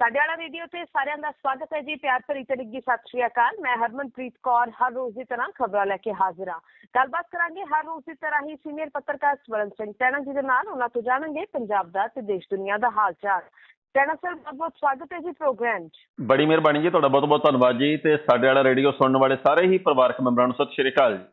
ਸਾਡੇ ਵਾਲਾ ਰੇਡੀਓ ਤੇ ਸਾਰਿਆਂ ਦਾ ਸਵਾਗਤ ਹੈ ਜੀ, ਪਿਆਰ ਭਰੀ ਤੇ ਸਤਿ ਸ਼੍ਰੀ ਅਕਾਲ। ਮੈਂ ਹਰਮਨਪ੍ਰੀਤ ਕੌਰ, ਹਰ ਰੋਜ਼ ਦੀ ਤਰ੍ਹਾਂ ਖਬਰਾਂ ਲੈ ਕੇ ਹਾਜ਼ਰ ਹਾਂ। ਗੱਲਬਾਤ ਕਰਾਂਗੇ ਹਰ ਰੋਜ਼ ਦੀ ਤਰ੍ਹਾਂ ਹੀ ਸੀਨੀਅਰ ਪੱਤਰਕਾਰ ਸਵਰਨ ਸਿੰਘ ਟੈਣਾ ਜੀ ਦੇ ਨਾਲ। ਉਹਨਾਂ ਤੋਂ ਜਾਣਾਂਗੇ ਪੰਜਾਬ ਦਾ ਤੇ ਦੇਸ਼ ਦੁਨੀਆ ਦਾ ਹਾਲ ਚਾਲ ਟੈਣਾ ਸਰ ਬਹੁਤ ਬਹੁਤ ਸਵਾਗਤ ਹੈ ਜੀ ਪ੍ਰੋਗਰਾਮ 'ਚ। ਬੜੀ ਮਿਹਰਬਾਨੀ ਜੀ, ਤੁਹਾਡਾ ਬਹੁਤ ਬਹੁਤ ਧੰਨਵਾਦ ਜੀ। ਤੇ ਸਾਡੇ ਵਾਲਾ ਰੇਡੀਓ ਸੁਣਨ ਵਾਲੇ ਸਾਰੇ ਹੀ ਪਰਿਵਾਰਕ ਮੈਂਬਰਾਂ ਨੂੰ ਸਤਿ ਸ਼੍ਰੀ ਅਕਾਲ ਜੀ।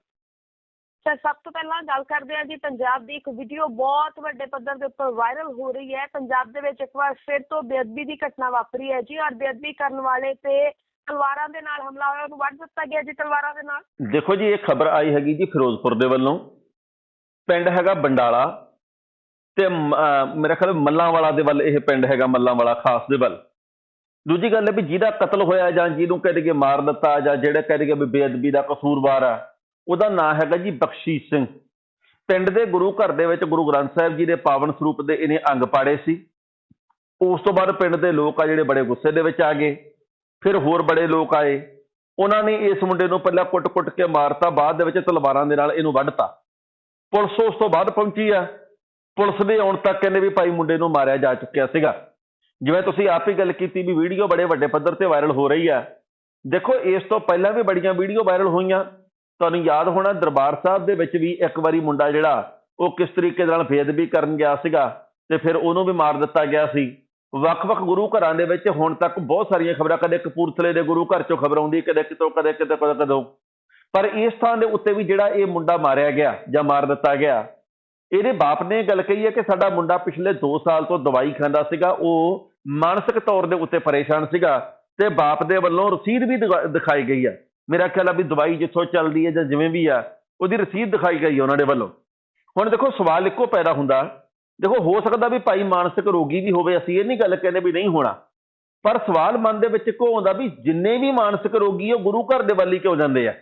ਸਰ ਸਭ ਤੋਂ ਪਹਿਲਾਂ ਗੱਲ ਕਰਦੇ ਹਾਂ ਜੀ ਪੰਜਾਬ ਦੀ ਇੱਕ ਵੀਡੀਓ ਬਹੁਤ ਵੱਡੇ ਪੱਧਰ ਦੇ ਉੱਪਰ ਵਾਇਰਲ ਹੋ ਰਹੀ ਹੈ। ਪੰਜਾਬ ਦੇ ਵਿੱਚ ਇੱਕ ਵਾਰ ਫਿਰ ਤੋਂ ਬੇਅਦਬੀ ਦੀ ਘਟਨਾ ਵਾਪਰੀ ਹੈ ਜੀ ਔਰ ਬੇਅਦਬੀ ਕਰਨ ਵਾਲੇ ਤੇ ਤਲਵਾਰਾਂ ਦੇ ਨਾਲ ਹਮਲਾ ਹੋਇਆ। ਉਹਨੂੰ ਵੱਢ ਦਿੱਤਾ ਗਿਆ ਜੀ ਤਲਵਾਰਾਂ ਦੇ ਨਾਲ। ਦੇਖੋ ਜੀ, ਇਹ ਖਬਰ ਆਈ ਹੈਗੀ ਜੀ ਫਿਰੋਜ਼ਪੁਰ ਦੇ ਵੱਲੋਂ। ਪਿੰਡ ਹੈਗਾ ਬੰਡਾਲਾ ਤੇ ਮੇਰਾ ਖਿਆਲ ਮੱਲਾਂਵਾਲਾ ਦੇ ਵੱਲ ਇਹ ਪਿੰਡ ਹੈਗਾ, ਮੱਲਾਂਵਾਲਾ ਖਾਸ ਦੇ ਵੱਲ। ਦੂਜੀ ਗੱਲ ਹੈ ਵੀ ਜਿਹਦਾ ਕਤਲ ਹੋਇਆ ਜਾਂ ਜਿਹਨੂੰ ਕਹਿ ਦਈਏ ਮਾਰ ਦਿੱਤਾ ਜਾਂ ਜਿਹੜਾ ਕਹਿ ਦਈਏ ਵੀ ਬੇਅਦਬੀ ਦਾ ਕਸੂਰਵਾਰ ਆ ਉਹਦਾ ਨਾਂ ਹੈਗਾ ਜੀ ਬਖਸ਼ੀਸ਼ ਸਿੰਘ। ਪਿੰਡ ਦੇ ਗੁਰੂ ਘਰ ਦੇ ਵਿੱਚ ਗੁਰੂ ਗ੍ਰੰਥ ਸਾਹਿਬ ਜੀ ਦੇ ਪਾਵਨ ਸਰੂਪ ਦੇ ਇਹਨੇ ਅੰਗ ਪਾੜੇ ਸੀ। ਉਸ ਤੋਂ ਬਾਅਦ ਪਿੰਡ ਦੇ ਲੋਕ ਆ ਜਿਹੜੇ ਬੜੇ ਗੁੱਸੇ ਦੇ ਵਿੱਚ ਆ ਗਏ। ਫਿਰ ਹੋਰ ਬੜੇ ਲੋਕ ਆਏ। ਉਹਨਾਂ ਨੇ ਇਸ ਮੁੰਡੇ ਨੂੰ ਪਹਿਲਾਂ ਕੁੱਟ-ਕੁੱਟ ਕੇ ਮਾਰਤਾ, ਬਾਅਦ ਦੇ ਵਿੱਚ ਤਲਵਾਰਾਂ ਦੇ ਨਾਲ ਇਹਨੂੰ ਵੱਢਤਾ। ਪੁਲਿਸ ਉਸ ਤੋਂ ਬਾਅਦ ਪਹੁੰਚੀ ਆ। ਪੁਲਿਸ ਦੇ ਆਉਣ ਤੱਕ ਕਹਿੰਦੇ ਵੀ ਭਾਈ ਮੁੰਡੇ ਨੂੰ ਮਾਰਿਆ ਜਾ ਚੁੱਕਿਆ ਸੀਗਾ। ਜਿਵੇਂ ਤੁਸੀਂ ਆਪ ਹੀ ਗੱਲ ਕੀਤੀ ਵੀ ਵੀਡੀਓ ਬੜੇ ਵੱਡੇ ਪੱਧਰ ਤੇ ਵਾਇਰਲ ਹੋ ਰਹੀ ਆ। ਦੇਖੋ, ਇਸ ਤੋਂ ਪਹਿਲਾਂ ਵੀ ਬੜੀਆਂ ਵੀਡੀਓ ਵਾਇਰਲ ਹੋਈਆਂ। ਤੁਹਾਨੂੰ ਯਾਦ ਹੋਣਾ ਦਰਬਾਰ ਸਾਹਿਬ ਦੇ ਵਿੱਚ ਵੀ ਇੱਕ ਵਾਰੀ ਮੁੰਡਾ ਜਿਹੜਾ, ਉਹ ਕਿਸ ਤਰੀਕੇ ਦੇ ਨਾਲ ਬੇਅਦਬੀ ਕਰਨ ਗਿਆ ਸੀਗਾ ਤੇ ਫਿਰ ਉਹਨੂੰ ਵੀ ਮਾਰ ਦਿੱਤਾ ਗਿਆ ਸੀ। ਵੱਖ-ਵੱਖ ਗੁਰੂ ਘਰਾਂ ਦੇ ਵਿੱਚ ਹੁਣ ਤੱਕ ਬਹੁਤ ਸਾਰੀਆਂ ਖਬਰਾਂ, ਕਦੇ ਕਪੂਰਥਲੇ ਦੇ ਗੁਰੂ ਘਰ ਚੋਂ ਖਬਰ ਆਉਂਦੀ, ਕਦੇ ਕਿਤੋਂ, ਕਦੇ ਕਿਤੇ, ਕਦੇ ਕਦੋਂ। ਪਰ ਇਸ ਥਾਂ ਦੇ ਉੱਤੇ ਵੀ ਜਿਹੜਾ ਇਹ ਮੁੰਡਾ ਮਾਰਿਆ ਗਿਆ ਜਾਂ ਮਾਰ ਦਿੱਤਾ ਗਿਆ, ਇਹਦੇ ਬਾਪ ਨੇ ਇਹ ਗੱਲ ਕਹੀ ਹੈ ਕਿ ਸਾਡਾ ਮੁੰਡਾ ਪਿਛਲੇ 2 ਸਾਲ ਤੋਂ ਦਵਾਈ ਖਾਂਦਾ ਸੀਗਾ, ਉਹ ਮਾਨਸਿਕ ਤੌਰ ਦੇ ਉੱਤੇ ਪਰੇਸ਼ਾਨ ਸੀਗਾ ਤੇ ਬਾਪ ਦੇ ਵੱਲੋਂ ਰਸੀਦ ਵੀ ਦਿਖਾ- ਦਿਖਾਈ ਗਈ ਆ ਮੇਰਾ ਖਿਆਲ ਆ ਵੀ ਦਵਾਈ ਜਿੱਥੋਂ ਚੱਲਦੀ ਹੈ ਜਾਂ ਜਿਵੇਂ ਵੀ ਆ, ਉਹਦੀ ਰਸੀਦ ਦਿਖਾਈ ਗਈ ਉਹਨਾਂ ਦੇ ਵੱਲੋਂ। ਹੁਣ ਦੇਖੋ, ਸਵਾਲ ਇੱਕੋ ਪੈਦਾ ਹੁੰਦਾ। ਦੇਖੋ, ਹੋ ਸਕਦਾ ਵੀ ਭਾਈ ਮਾਨਸਿਕ ਰੋਗੀ ਵੀ ਹੋਵੇ, ਅਸੀਂ ਇਹ ਨਹੀਂ ਗੱਲ ਕਹਿੰਦੇ ਵੀ ਨਹੀਂ ਹੋਣਾ। ਪਰ ਸਵਾਲ ਮਨ ਦੇ ਵਿੱਚ ਇੱਕੋ ਆਉਂਦਾ ਵੀ ਜਿੰਨੇ ਵੀ ਮਾਨਸਿਕ ਰੋਗੀ ਉਹ ਗੁਰੂ ਘਰ ਦੇ ਵੱਲ ਹੀ ਕਿਉਂ ਜਾਂਦੇ ਆ?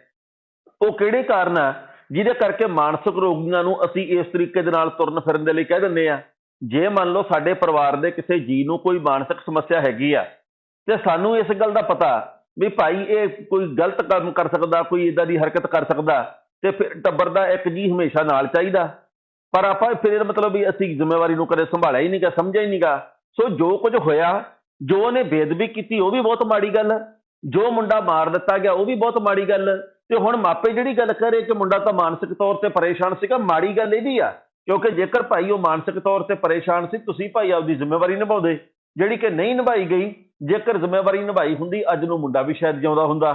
ਉਹ ਕਿਹੜੇ ਕਾਰਨ ਆ ਜਿਹਦੇ ਕਰਕੇ ਮਾਨਸਿਕ ਰੋਗੀਆਂ ਨੂੰ ਅਸੀਂ ਇਸ ਤਰੀਕੇ ਦੇ ਨਾਲ ਤੁਰਨ ਫਿਰਨ ਦੇ ਲਈ ਕਹਿ ਦਿੰਦੇ ਆ? ਜੇ ਮੰਨ ਲਓ ਸਾਡੇ ਪਰਿਵਾਰ ਦੇ ਕਿਸੇ ਜੀ ਨੂੰ ਕੋਈ ਮਾਨਸਿਕ ਸਮੱਸਿਆ ਹੈਗੀ ਆ, ਤੇ ਸਾਨੂੰ ਇਸ ਗੱਲ ਦਾ ਪਤਾ ਵੀ ਭਾਈ ਇਹ ਕੋਈ ਗਲਤ ਕੰਮ ਕਰ ਸਕਦਾ, ਕੋਈ ਇਦਾਂ ਦੀ ਹਰਕਤ ਕਰ ਸਕਦਾ, ਤੇ ਫਿਰ ਟੱਬਰ ਦਾ ਇੱਕ ਜੀ ਹਮੇਸ਼ਾ ਨਾਲ ਚਾਹੀਦਾ। ਪਰ ਆਪਾਂ ਫਿਰ ਇਹਦਾ ਮਤਲਬ ਵੀ ਅਸੀਂ ਜ਼ਿੰਮੇਵਾਰੀ ਨੂੰ ਕਦੇ ਸੰਭਾਲਿਆ ਹੀ ਨਹੀਂਗਾ, ਸਮਝਿਆ ਹੀ ਨਹੀਂਗਾ। ਸੋ ਜੋ ਕੁਝ ਹੋਇਆ, ਜੋ ਉਹਨੇ ਬੇਦਬੀ ਕੀਤੀ, ਉਹ ਵੀ ਬਹੁਤ ਮਾੜੀ ਗੱਲ। ਜੋ ਮੁੰਡਾ ਮਾਰ ਦਿੱਤਾ ਗਿਆ, ਉਹ ਵੀ ਬਹੁਤ ਮਾੜੀ ਗੱਲ। ਤੇ ਹੁਣ ਮਾਪੇ ਜਿਹੜੀ ਗੱਲ ਕਰੇ ਕਿ ਮੁੰਡਾ ਤਾਂ ਮਾਨਸਿਕ ਤੌਰ ਤੇ ਪਰੇਸ਼ਾਨ ਸੀਗਾ, ਮਾੜੀ ਗੱਲ ਇਹ ਵੀ ਆ। ਕਿਉਂਕਿ ਜੇਕਰ ਭਾਈ ਉਹ ਮਾਨਸਿਕ ਤੌਰ ਤੇ ਪਰੇਸ਼ਾਨ ਸੀ, ਤੁਸੀਂ ਭਾਈ ਆਪਦੀ ਜ਼ਿੰਮੇਵਾਰੀ ਨਿਭਾਉਂਦੇ। ਜਿਹੜੀ ਕਿ ਨਹੀਂ ਨਿਭਾਈ ਗਈ ਜੇਕਰ ਜ਼ਿੰਮੇਵਾਰੀ ਨਿਭਾਈ ਹੁੰਦੀ, ਅੱਜ ਨੂੰ ਮੁੰਡਾ ਵੀ ਸ਼ਾਇਦ ਜਿਉਂਦਾ ਹੁੰਦਾ।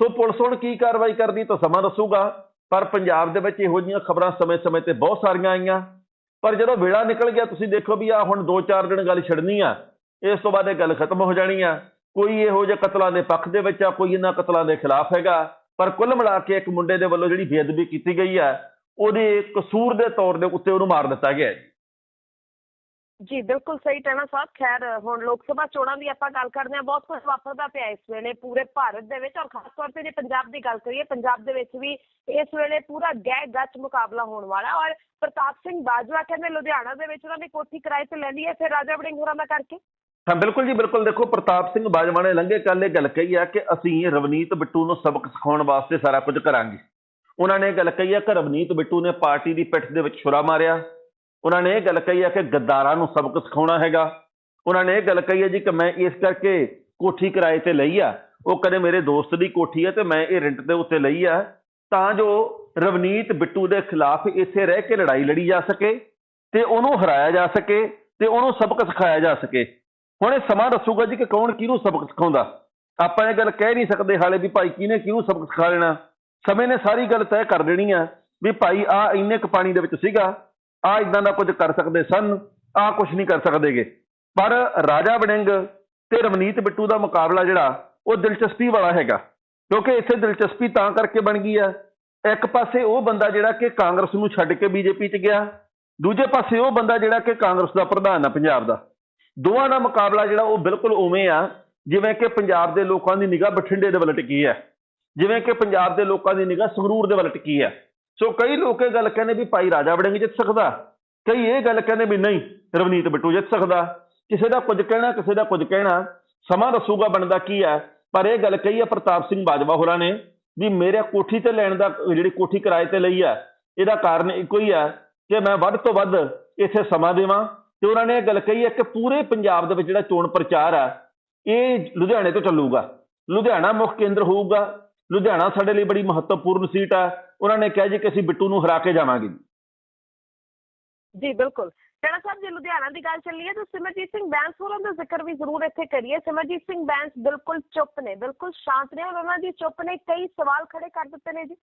ਸੋ ਪੁਲਿਸ ਹੁਣ ਕੀ ਕਾਰਵਾਈ ਕਰਦੀ ਤਾਂ ਸਮਾਂ ਦੱਸੂਗਾ, ਪਰ ਪੰਜਾਬ ਦੇ ਵਿੱਚ ਇਹੋ ਜਿਹੀਆਂ ਖਬਰਾਂ ਸਮੇਂ-ਸਮੇਂ ਤੇ ਬਹੁਤ ਸਾਰੀਆਂ ਆਈਆਂ। ਪਰ ਜਦੋਂ ਵੇਲਾ ਨਿਕਲ ਗਿਆ, ਤੁਸੀਂ ਦੇਖੋ ਵੀ ਆ ਹੁਣ 2-4 ਦਿਨ ਗੱਲ ਛੱਡਣੀ ਆ, ਇਸ ਤੋਂ ਬਾਅਦ ਇਹ ਗੱਲ ਖਤਮ ਹੋ ਜਾਣੀ ਆ। ਕੋਈ ਇਹੋ ਜਿਹੇ ਕਤਲਾਂ ਦੇ ਪੱਖ ਦੇ ਵਿੱਚ ਆ, ਕੋਈ ਇਹਨਾਂ ਕਤਲਾਂ ਦੇ ਖਿਲਾਫ ਹੈਗਾ। ਪਰ ਕੁੱਲ ਮਿਲਾ ਕੇ ਇੱਕ ਮੁੰਡੇ ਦੇ ਵੱਲੋਂ ਜਿਹੜੀ ਬੇਅਦਬੀ ਕੀਤੀ ਗਈ ਆ, ਉਹਦੇ ਕਸੂਰ ਦੇ ਤੌਰ ਦੇ ਉੱਤੇ ਉਹਨੂੰ ਮਾਰ ਦਿੱਤਾ ਗਿਆ ਹੈ। ਜੀ, ਬਿਲਕੁਲ ਸਹੀ ਟੈਣਾ ਸਾਹਿਬ। ਖੈਰ, ਹੁਣ ਲੋਕ ਸਭਾ ਚੋਣਾਂ ਦੀ ਆਪਾਂ ਗੱਲ ਕਰਦੇ ਹਾਂ। ਬਹੁਤ ਕੁਝ ਵਾਪਰਦਾ ਪਿਆ ਇਸ ਵੇਲੇ ਪੂਰੇ ਭਾਰਤ ਦੇ ਵਿੱਚ। ਔਰ ਖਾਸ ਤੌਰ ਤੇ ਜੇ ਪੰਜਾਬ ਦੀ ਗੱਲ ਕਰੀਏ, ਪੰਜਾਬ ਦੇ ਵਿੱਚ ਵੀ ਇਸ ਵੇਲੇ ਪੂਰਾ ਗਹਿ ਗੱਚ ਮੁਕਾਬਲਾ ਹੋਣ ਵਾਲਾ। ਔਰ ਪ੍ਰਤਾਪ ਸਿੰਘ ਬਾਜਵਾ ਕਹਿੰਦੇ ਲੁਧਿਆਣਾ ਦੇ ਵਿੱਚ ਉਹਨਾਂ ਨੇ ਕੋਠੀ ਕਿਰਾਏ ਤੇ ਲੈ ਲਈ ਹੈ। ਫਿਰ ਰਾਜਾ ਵੜਿੰਗ ਹੋਰਾਂ ਦਾ ਕਰਕੇ? ਹਾਂ, ਬਿਲਕੁਲ ਜੀ, ਬਿਲਕੁਲ। ਦੇਖੋ, ਪ੍ਰਤਾਪ ਸਿੰਘ ਬਾਜਵਾ ਨੇ ਲੰਘੇ ਕੱਲ ਇਹ ਗੱਲ ਕਹੀ ਆ ਕਿ ਅਸੀਂ ਰਵਨੀਤ ਬਿੱਟੂ ਨੂੰ ਸਬਕ ਸਿਖਾਉਣ ਵਾਸਤੇ ਸਾਰਾ ਕੁਝ ਕਰਾਂਗੇ। ਉਹਨਾਂ ਨੇ ਇਹ ਗੱਲ ਕਹੀ ਆ ਕਿ ਰਵਨੀਤ ਬਿੱਟੂ ਨੇ ਪਾਰਟੀ ਦੀ ਪਿੱਠ ਦੇ ਵਿੱਚ ਛੁਰਾ ਮਾਰਿਆ। ਉਹਨਾਂ ਨੇ ਇਹ ਗੱਲ ਕਹੀ ਹੈ ਕਿ ਗੱਦਾਰਾਂ ਨੂੰ ਸਬਕ ਸਿਖਾਉਣਾ ਹੈਗਾ। ਉਹਨਾਂ ਨੇ ਇਹ ਗੱਲ ਕਹੀ ਹੈ ਜੀ ਕਿ ਮੈਂ ਇਸ ਕਰਕੇ ਕੋਠੀ ਕਿਰਾਏ ਤੇ ਲਈ ਆ। ਉਹ ਕਦੇ ਮੇਰੇ ਦੋਸਤ ਦੀ ਕੋਠੀ ਹੈ ਤੇ ਮੈਂ ਇਹ ਰੈਂਟ ਦੇ ਉੱਤੇ ਲਈ ਆ। ਤਾਂ ਜੋ ਰਵਨੀਤ ਬਿੱਟੂ ਦੇ ਖਿਲਾਫ ਇੱਥੇ ਰਹਿ ਕੇ ਲੜਾਈ ਲੜੀ ਜਾ ਸਕੇ ਤੇ ਉਹਨੂੰ ਹਰਾਇਆ ਜਾ ਸਕੇ ਤੇ ਉਹਨੂੰ ਸਬਕ ਸਿਖਾਇਆ ਜਾ ਸਕੇ। ਹੁਣ ਇਹ ਸਮਾਂ ਦੱਸੂਗਾ ਜੀ ਕਿ ਕੌਣ ਕਿਹਨੂੰ ਸਬਕ ਸਿਖਾਉਂਦਾ। ਆਪਾਂ ਇਹ ਗੱਲ ਕਹਿ ਨਹੀਂ ਸਕਦੇ ਹਾਲੇ ਵੀ ਭਾਈ ਕਿਹਨੇ ਕਿਹਨੂੰ ਸਬਕ ਸਿਖਾ ਲੈਣਾ। ਸਮੇਂ ਨੇ ਸਾਰੀ ਗੱਲ ਤੈਅ ਕਰ ਦੇਣੀ ਆ ਵੀ ਭਾਈ ਆ ਇੰਨੇ ਕੁ ਪਾਣੀ ਦੇ ਵਿੱਚ ਸੀਗਾ। ਆ ਇਦਾਂ ਦਾ ਕੁਝ ਕਰ ਸਕਦੇ ਸਨ ਆ ਕੁਝ ਨਹੀਂ ਕਰ ਸਕਦੇਗੇ। ਪਰ ਰਾਜਾ ਵੜਿੰਗ ਤੇ ਰਵਨੀਤ ਬਿੱਟੂ ਦਾ ਮੁਕਾਬਲਾ ਜਿਹੜਾ, ਉਹ ਦਿਲਚਸਪੀ ਵਾਲਾ ਹੈਗਾ। ਕਿਉਂਕਿ ਇੱਥੇ ਦਿਲਚਸਪੀ ਤਾਂ ਕਰਕੇ ਬਣ ਗਈ ਆ। ਇੱਕ ਪਾਸੇ ਉਹ ਬੰਦਾ ਜਿਹੜਾ ਕਿ ਕਾਂਗਰਸ ਨੂੰ ਛੱਡ ਕੇ ਬੀਜੇਪੀ 'ਚ ਗਿਆ, ਦੂਜੇ ਪਾਸੇ ਉਹ ਬੰਦਾ ਜਿਹੜਾ ਕਿ ਕਾਂਗਰਸ ਦਾ ਪ੍ਰਧਾਨ ਆ ਪੰਜਾਬ ਦਾ। ਦੋਵਾਂ ਦਾ ਮੁਕਾਬਲਾ ਜਿਹੜਾ, ਉਹ ਬਿਲਕੁਲ ਉਵੇਂ ਆ, ਜਿਵੇਂ ਕਿ ਪੰਜਾਬ ਦੇ ਲੋਕਾਂ ਦੀ ਨਿਗਾਹ ਬਠਿੰਡੇ ਦੇ ਵੱਲ ਟਿਕੀ ਹੈ ਜਿਵੇਂ ਕਿ ਪੰਜਾਬ ਦੇ ਲੋਕਾਂ ਦੀ ਨਿਗਾਹ ਸੰਗਰੂਰ ਦੇ ਵੱਲ ਟਿਕੀ ਹੈ ਸੋ ਕਈ ਲੋਕ ਇਹ ਗੱਲ ਕਹਿੰਦੇ ਵੀ ਭਾਈ ਰਾਜਾ ਵੜਿੰਗ ਜਿੱਤ ਸਕਦਾ। ਕਈ ਇਹ ਗੱਲ ਕਹਿੰਦੇ ਵੀ ਨਹੀਂ, ਰਵਨੀਤ ਬਿੱਟੂ ਜਿੱਤ ਸਕਦਾ। ਕਿਸੇ ਦਾ ਕੁਝ ਕਹਿਣਾ, ਕਿਸੇ ਦਾ ਕੁਝ ਕਹਿਣਾ, ਸਮਾਂ ਦੱਸੂਗਾ ਬਣਦਾ ਕੀ ਹੈ। ਪਰ ਇਹ ਗੱਲ ਕਹੀ ਹੈ ਪ੍ਰਤਾਪ ਸਿੰਘ ਬਾਜਵਾ ਹੋਰਾਂ ਨੇ ਵੀ ਮੇਰੇ ਕੋਠੀ ਤੇ ਲੈਣ ਦਾ, ਜਿਹੜੀ ਕੋਠੀ ਕਿਰਾਏ ਤੇ ਲਈ ਹੈ, ਇਹਦਾ ਕਾਰਨ ਇੱਕੋ ਹੀ ਹੈ ਕਿ ਮੈਂ ਵੱਧ ਤੋਂ ਵੱਧ ਇੱਥੇ ਸਮਾਂ ਦੇਵਾਂ। ਤੇ ਉਹਨਾਂ ਨੇ ਇਹ ਗੱਲ ਕਹੀ ਹੈ ਕਿ ਪੂਰੇ ਪੰਜਾਬ ਦੇ ਵਿੱਚ ਜਿਹੜਾ ਚੋਣ ਪ੍ਰਚਾਰ ਹੈ, ਇਹ ਲੁਧਿਆਣੇ ਤੋਂ ਚੱਲੂਗਾ। ਲੁਧਿਆਣਾ ਮੁੱਖ ਕੇਂਦਰ ਹੋਊਗਾ ਲੁਧਿਆਣਾ ਸਾਡੇ ਲਈ ਬੜੀ ਮਹੱਤਵਪੂਰਨ ਸੀਟ ਆ ਉਹਨਾਂ ਨੇ ਕਿਹਾ ਜੀ ਕਿ ਅਸੀਂ ਬਿੱਟੂ ਨੂੰ ਹਰਾ ਕੇ ਜਾਵਾਂਗੇ ਜੀ। ਬਿਲਕੁਲ। ਟੇੜਾ ਸਾਹਿਬ ਜੇ ਲੁਧਿਆਣਾ ਦੀ ਗੱਲ ਚੱਲੀਏ ਤਾਂ ਸਿਮਰਜੀਤ ਸਿੰਘ ਬੈਂਸ ਹੋਰਾਂ ਦਾ ਜ਼ਿਕਰ ਵੀ ਜ਼ਰੂਰ ਇੱਥੇ ਕਰੀਏ। ਸਿਮਰਜੀਤ ਸਿੰਘ ਬੈਂਸ ਬਿਲਕੁਲ ਚੁੱਪ ਨੇ ਬਿਲਕੁਲ ਸ਼ਾਂਤ ਨੇ ਉਹਨਾਂ ਦੀ ਚੁੱਪ ਨੇ ਕਈ ਸਵਾਲ ਖੜੇ ਕਰ ਦਿੱਤੇ ਨੇ ਜੀ।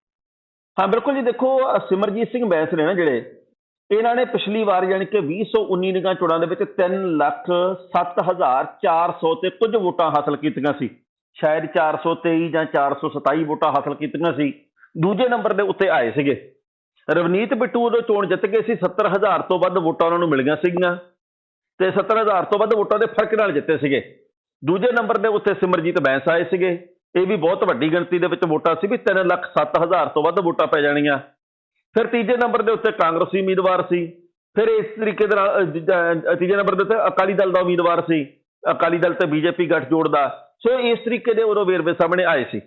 ਹਾਂ ਬਿਲਕੁਲ ਜੀ ਦੇਖੋ ਸਿਮਰਜੀਤ ਸਿੰਘ ਬੈਂਸ ਨੇ ਨਾ ਜਿਹੜੇ ਇਹਨਾਂ ਨੇ ਪਿਛਲੀ ਵਾਰ ਯਾਨੀ ਕਿ 2019 ਨਿਗਾਹ ਚੋਣਾਂ ਦੇ ਵਿੱਚ 3 ਲੱਖ 7400 ਤੇ ਕੁਝ ਵੋਟਾਂ ਹਾਸਲ ਕੀਤੀਆਂ ਸੀ। ਸ਼ਾਇਦ 423 ਜਾਂ 427 ਵੋਟਾਂ ਹਾਸਲ ਕੀਤੀਆਂ ਸੀ। ਦੂਜੇ ਨੰਬਰ ਦੇ ਉੱਤੇ ਆਏ ਸੀਗੇ। ਰਵਨੀਤ ਬਿੱਟੂ ਉਦੋਂ ਚੋਣ ਜਿੱਤ ਗਏ ਸੀ 70000 ਤੋਂ ਵੱਧ ਵੋਟਾਂ ਉਹਨਾਂ ਨੂੰ ਮਿਲੀਆਂ ਸੀਗੀਆਂ ਤੇ 70000 ਤੋਂ ਵੱਧ ਵੋਟਾਂ ਦੇ ਫ਼ਰਕ ਨਾਲ ਜਿੱਤੇ ਸੀਗੇ। ਦੂਜੇ ਨੰਬਰ ਦੇ ਉੱਤੇ ਸਿਮਰਜੀਤ ਬੈਂਸ ਆਏ ਸੀਗੇ। ਇਹ ਵੀ ਬਹੁਤ ਵੱਡੀ ਗਿਣਤੀ ਦੇ ਵਿੱਚ ਵੋਟਾਂ ਸੀ ਵੀ 3 ਲੱਖ 7000 ਤੋਂ ਵੱਧ ਵੋਟਾਂ ਪੈ ਜਾਣੀਆਂ। ਫਿਰ ਤੀਜੇ ਨੰਬਰ ਦੇ ਉੱਤੇ ਕਾਂਗਰਸੀ ਉਮੀਦਵਾਰ ਸੀ। ਫਿਰ ਇਸ ਤਰੀਕੇ ਦੇ ਨਾਲ ਤੀਜੇ ਨੰਬਰ ਦੇ ਉੱਤੇ ਅਕਾਲੀ ਦਲ ਦਾ ਉਮੀਦਵਾਰ ਸੀ। ਅਕਾਲੀ ਦਲ ਤੇ ਬੀਜੇਪੀ ਗੱਠਜੋੜ ਦਾ ਸੋ ਇਸ ਤਰੀਕੇ ਦੇ ਉਦੋਂ ਵੇਰਵੇ ਸਾਹਮਣੇ ਆਏ ਸੀ।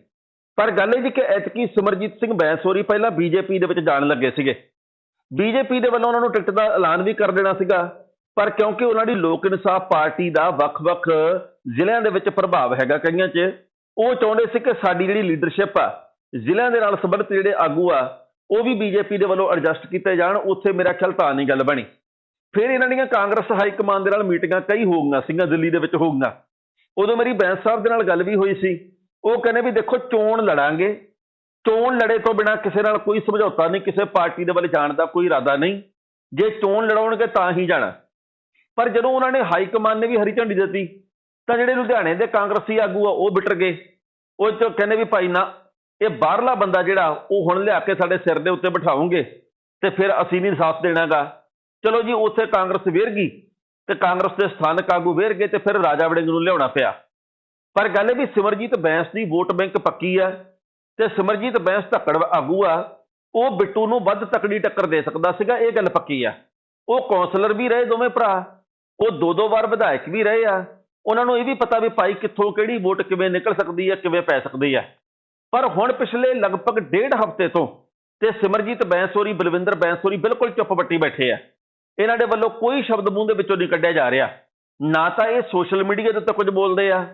ਪਰ ਗੱਲ ਇਹ ਜੀ ਕਿ ਐਤਕੀ ਸਿਮਰਜੀਤ ਸਿੰਘ ਬੈਂਸ ਹੋਰੀ ਪਹਿਲਾਂ ਬੀਜੇਪੀ ਦੇ ਵਿੱਚ ਜਾਣ ਲੱਗੇ ਸੀਗੇ। ਬੀਜੇਪੀ ਦੇ ਵੱਲੋਂ ਉਹਨਾਂ ਨੂੰ ਟਿਕਟ ਦਾ ਐਲਾਨ ਵੀ ਕਰ ਦੇਣਾ ਸੀਗਾ, ਪਰ ਕਿਉਂਕਿ ਉਹਨਾਂ ਦੀ ਲੋਕ ਇਨਸਾਫ ਪਾਰਟੀ ਦਾ ਵੱਖ-ਵੱਖ ਜ਼ਿਲ੍ਹਿਆਂ ਦੇ ਵਿੱਚ ਪ੍ਰਭਾਵ ਹੈਗਾ ਕਈਆਂ 'ਚ, ਉਹ ਚਾਹੁੰਦੇ ਸੀ ਕਿ ਸਾਡੀ ਜਿਹੜੀ ਲੀਡਰਸ਼ਿਪ ਆ, ਜ਼ਿਲ੍ਹਿਆਂ ਦੇ ਨਾਲ ਸੰਬੰਧਿਤ ਜਿਹੜੇ ਆਗੂ ਆ, ਉਹ ਵੀ ਬੀਜੇਪੀ ਦੇ ਵੱਲੋਂ ਐਡਜਸਟ ਕੀਤੇ ਜਾਣ, ਉੱਥੇ ਮੇਰਾ ਖਿਆਲ ਤਾਂ ਨਹੀਂ ਗੱਲ ਬਣੀ। ਫਿਰ ਇਹਨਾਂ ਦੀਆਂ ਕਾਂਗਰਸ ਹਾਈ ਕਮਾਨ ਦੇ ਨਾਲ ਮੀਟਿੰਗਾਂ ਕਈ ਹੋ ਗਈਆਂ ਸੀਗੀਆਂ, ਦਿੱਲੀ ਦੇ ਵਿੱਚ ਹੋ ਗਈਆਂ। ਉਦੋਂ ਮੇਰੀ ਬੈਂਸ ਸਾਹਿਬ ਦੇ ਨਾਲ ਗੱਲ ਵੀ ਹੋਈ ਸੀ। ਉਹ ਕਹਿੰਦੇ ਵੀ ਦੇਖੋ, ਚੋਣ ਲੜਾਂਗੇ। ਚੋਣ ਲੜੇ ਤੋਂ ਬਿਨਾ ਕਿਸੇ ਨਾਲ ਕੋਈ ਸਮਝੌਤਾ ਨਹੀਂ, ਕਿਸੇ ਪਾਰਟੀ ਦੇ ਵੱਲ ਜਾਣ ਦਾ ਕੋਈ ਇਰਾਦਾ ਨਹੀਂ। ਜੇ ਚੋਣ ਲੜਾਉਣਗੇ ਤਾਂ ਹੀ ਜਾਣਾ। ਪਰ ਜਦੋਂ ਉਹਨਾਂ ਨੇ ਹਾਈ ਕਮਾਨ ਨੇ ਵੀ ਹਰੀ ਝੰਡੀ ਦਿੱਤੀ, ਤਾਂ ਜਿਹੜੇ ਲੁਧਿਆਣੇ ਦੇ ਕਾਂਗਰਸੀ ਆਗੂ ਆ, ਉਹ ਬਿਟਰ ਗਏ। ਉਹ ਚ ਕਹਿੰਦੇ ਵੀ ਭਾਈ ਨਾ, ਇਹ ਬਾਹਰਲਾ ਬੰਦਾ ਜਿਹੜਾ, ਉਹ ਹੁਣ ਲਿਆ ਕੇ ਸਾਡੇ ਸਿਰ ਦੇ ਉੱਤੇ ਬਿਠਾਉਂਗੇ ਤੇ ਫਿਰ ਅਸੀਂ ਨਹੀਂ ਸਾਥ ਦੇਣਾਗਾ। ਚਲੋ ਜੀ, ਉੱਥੇ ਕਾਂਗਰਸ ਵੇਰ ਗਈ ਤੇ ਕਾਂਗਰਸ ਦੇ ਸਥਾਨਕ ਆਗੂ ਵੇਰ ਗਏ ਤੇ ਫਿਰ ਰਾਜਾ ਵੜਿੰਗ ਨੂੰ ਲਿਆਉਣਾ ਪਿਆ। ਪਰ ਗੱਲ ਇਹ ਵੀ ਸਿਮਰਜੀਤ ਬੈਂਸ ਦੀ ਵੋਟ ਬੈਂਕ ਪੱਕੀ ਆ ਤੇ ਸਿਮਰਜੀਤ ਬੈਂਸ ਧੱਕੜ ਆਗੂ ਆ, ਉਹ ਬਿੱਟੂ ਨੂੰ ਵੱਧ ਤਕੜੀ ਟੱਕਰ ਦੇ ਸਕਦਾ ਸੀਗਾ, ਇਹ ਗੱਲ ਪੱਕੀ ਆ। ਉਹ ਕੌਂਸਲਰ ਵੀ ਰਹੇ ਦੋਵੇਂ ਭਰਾ, ਉਹ ਦੋ ਦੋ ਵਾਰ ਵਿਧਾਇਕ ਵੀ ਰਹੇ ਆ। ਉਹਨਾਂ ਨੂੰ ਇਹ ਵੀ ਪਤਾ ਵੀ ਭਾਈ ਕਿੱਥੋਂ ਕਿਹੜੀ ਵੋਟ ਕਿਵੇਂ ਨਿਕਲ ਸਕਦੀ ਆ, ਕਿਵੇਂ ਪੈ ਸਕਦੀ ਆ। ਪਰ ਹੁਣ ਪਿਛਲੇ ਲਗਭਗ ਡੇਢ ਹਫ਼ਤੇ ਤੋਂ ਤੇ ਸਿਮਰਜੀਤ ਬੈਂਸੋਰੀ ਬਲਵਿੰਦਰ ਬੈਂਸੋਰੀ ਬਿਲਕੁਲ ਚੁੱਪ ਬੱਟੀ ਬੈਠੇ ਆ। ਇਹਨਾਂ ਦੇ ਵੱਲੋਂ ਕੋਈ ਸ਼ਬਦ ਮੂੰਹ ਦੇ ਵਿੱਚੋਂ ਨਹੀਂ ਕੱਢਿਆ ਜਾ ਰਿਹਾ। ਨਾ ਤਾਂ ਇਹ ਸੋਸ਼ਲ ਮੀਡੀਆ ਦੇ ਉੱਤੇ ਕੁਝ ਬੋਲਦੇ ਆ,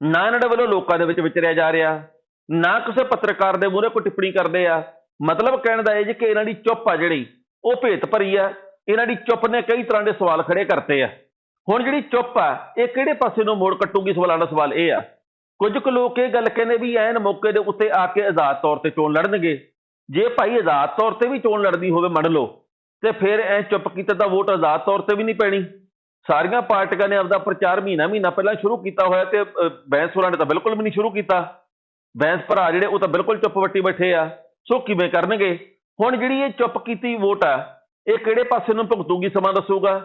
ਨਾ ਇਹਨਾਂ ਦੇ ਵੱਲੋਂ ਲੋਕਾਂ ਦੇ ਵਿੱਚ ਵਿਚਰਿਆ ਜਾ ਰਿਹਾ, ਨਾ ਕਿਸੇ ਪੱਤਰਕਾਰ ਦੇ ਮੂਹਰੇ ਕੋਈ ਟਿੱਪਣੀ ਕਰਦੇ ਆ। ਮਤਲਬ ਕਹਿਣ ਦਾ ਇਹ ਜੀ ਕਿ ਇਹਨਾਂ ਦੀ ਚੁੱਪ ਆ ਜਿਹੜੀ, ਉਹ ਭੇਤ ਭਰੀ ਆ। ਇਹਨਾਂ ਦੀ ਚੁੱਪ ਨੇ ਕਈ ਤਰ੍ਹਾਂ ਦੇ ਸਵਾਲ ਖੜੇ ਕਰਤੇ ਆ। ਹੁਣ ਜਿਹੜੀ ਚੁੱਪ ਆ, ਇਹ ਕਿਹੜੇ ਪਾਸੇ ਨੂੰ ਮੋੜ ਕੱਟੂਗੀ ਸਵਾਲਾਂ ਦਾ ਸਵਾਲ ਇਹ ਆ। ਕੁਝ ਕੁ ਲੋਕ ਇਹ ਗੱਲ ਕਹਿੰਦੇ ਵੀ ਐਨ ਮੌਕੇ ਦੇ ਉੱਤੇ ਆ ਕੇ ਆਜ਼ਾਦ ਤੌਰ ਤੇ ਚੋਣ ਲੜਨਗੇ। ਜੇ ਭਾਈ ਆਜ਼ਾਦ ਤੌਰ ਤੇ ਵੀ ਚੋਣ ਲੜਦੀ ਹੋਵੇ ਮੰਨ ਲਓ ਤੇ ਫਿਰ ਐ ਚੁੱਪ ਕੀਤੇ ਤਾਂ ਵੋਟ ਆਜ਼ਾਦ ਤੌਰ ਤੇ ਵੀ ਨਹੀਂ ਪੈਣੀ। ਸਾਰੀਆਂ ਪਾਰਟੀਆਂ ਨੇ ਆਪਦਾ ਪ੍ਰਚਾਰ ਮਹੀਨਾ ਮਹੀਨਾ ਪਹਿਲਾਂ ਸ਼ੁਰੂ ਕੀਤਾ ਹੋਇਆ ਤੇ ਬੈਂਸ ਹੋਰਾਂ ਨੇ ਤਾਂ ਬਿਲਕੁਲ ਵੀ ਨਹੀਂ ਸ਼ੁਰੂ ਕੀਤਾ। ਬੈਂਸ ਭਰਾ ਜਿਹੜੇ ਉਹ ਤਾਂ ਬਿਲਕੁਲ ਚੁੱਪ ਵੱਟੀ ਬੈਠੇ ਆ। ਸੋ ਕਿਵੇਂ ਕਰਨਗੇ? ਹੁਣ ਜਿਹੜੀ ਇਹ ਚੁੱਪ ਕੀਤੀ ਵੋਟ ਆ, ਇਹ ਕਿਹੜੇ ਪਾਸੇ ਨੂੰ ਭੁਗਤੂਗੀ ਸਮਾਂ ਦੱਸੂਗਾ?